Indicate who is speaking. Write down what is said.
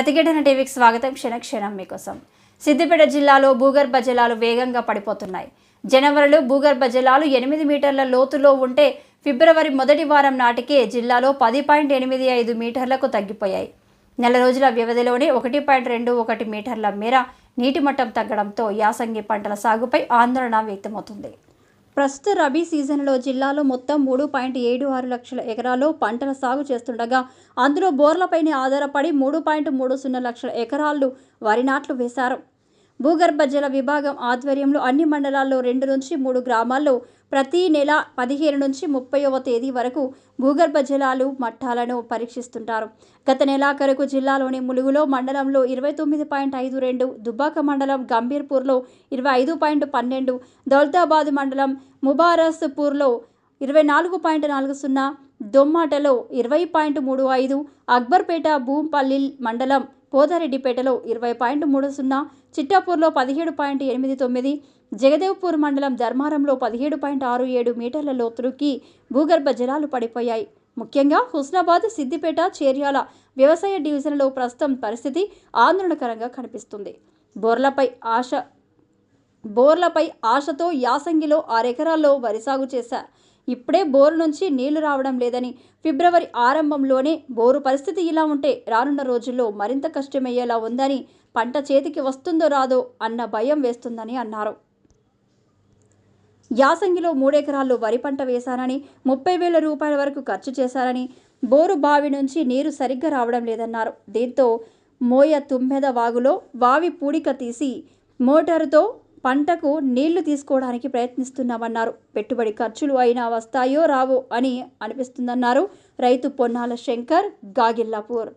Speaker 1: ప్రతిఘటన టీవీకి స్వాగతం. క్షణక్షణం మీకోసం. సిద్దిపేట జిల్లాలో భూగర్భ జలాలు వేగంగా పడిపోతున్నాయి. జనవరిలో భూగర్భ జలాలు ఎనిమిది మీటర్ల లోతులో ఉంటే ఫిబ్రవరి మొదటి వారం నాటికే జిల్లాలో పది పాయింట్ ఎనిమిది ఐదు మీటర్లకు తగ్గిపోయాయి. నెల రోజుల వ్యవధిలోనే ఒకటి పాయింట్ రెండు ఒకటి మీటర్ల మేర నీటి మట్టం తగ్గడంతో యాసంగి పంటల సాగుపై ఆందోళన వ్యక్తమవుతుంది. ప్రస్తుత రబీ సీజన్లో జిల్లాలో మొత్తం మూడు పాయింట్ ఏడు ఆరు లక్షల ఎకరాల్లో పంటల సాగు చేస్తుండగా అందులో బోర్లపైనే ఆధారపడి మూడు పాయింట్ మూడు సున్నా లక్షల ఎకరాలు వరి నాట్లు వేశారు. భూగర్భ జల విభాగం ఆధ్వర్యంలో అన్ని మండలాల్లో రెండు నుంచి మూడు గ్రామాల్లో ప్రతి నెల పదిహేను నుంచి ముప్పైవ తేదీ వరకు భూగర్భ జలాలు మట్టాలను పరీక్షిస్తుంటారు. గత నెలాఖరుకు జిల్లాలోని ములుగులో మండలంలో ఇరవై తొమ్మిది పాయింట్ ఐదు రెండు దుబ్బాక మండలం గంభీర్పూర్లో ఇరవై ఐదు పాయింట్ పన్నెండు దౌలతాబాద్ మండలం ముబారస్పూర్లో ఇరవై నాలుగు పాయింట్ నాలుగు సున్నా దొమ్మాటలో ఇరవై పాయింట్ మూడు ఐదు అక్బర్పేట భూంపల్లి మండలం పోదారెడ్డిపేటలో ఇరవై పాయింట్ మూడు సున్నా చిట్టాపూర్లో పదిహేడు పాయింట్ ఎనిమిది తొమ్మిది జగదేవ్పూర్ మండలం ధర్మారంలో పదిహేడు పాయింట్ ఆరు ఏడు మీటర్ల లోతుకి భూగర్భ జలాలు పడిపోయాయి. ముఖ్యంగా హుస్నాబాద్ సిద్దిపేట చేర్యాల వ్యవసాయ డివిజన్లో ప్రస్తుతం పరిస్థితి ఆందోళనకరంగా కనిపిస్తుంది. బోర్లపై ఆశ బోర్లపై ఆశతో యాసంగిలో ఆరెకరాల్లో వరి సాగు చేశారు. ఇప్పుడే బోరు నుంచి నీళ్ళు రావడం లేదని ఫిబ్రవరి ఆరంభంలోనే బోరు పరిస్థితి ఇలా ఉంటే రానున్న రోజుల్లో మరింత కష్టమయ్యేలా ఉందని పంట చేతికి వస్తుందో రాదో అన్న భయం వేస్తుందని అన్నారు. యాసంగిలో మూడెకరాల్లో వరి పంట వేశానని ముప్పై వేల రూపాయల వరకు ఖర్చు చేశారని బోరు బావి నుంచి నీరు సరిగ్గా రావడం లేదన్నారు. దీంతో మోయ తుమ్మెద వాగులో వావి పూడిక తీసి మోటారుతో పంటకు నీళ్ళు తీసుకోవడానికి ప్రయత్నిస్తున్నామన్నారు. పెట్టుబడి ఖర్చులు అయినా వస్తాయో రావో అని అనిపిస్తుందన్నారు రైతు పొన్నాల శంకర్ గాగిల్లాపూర్.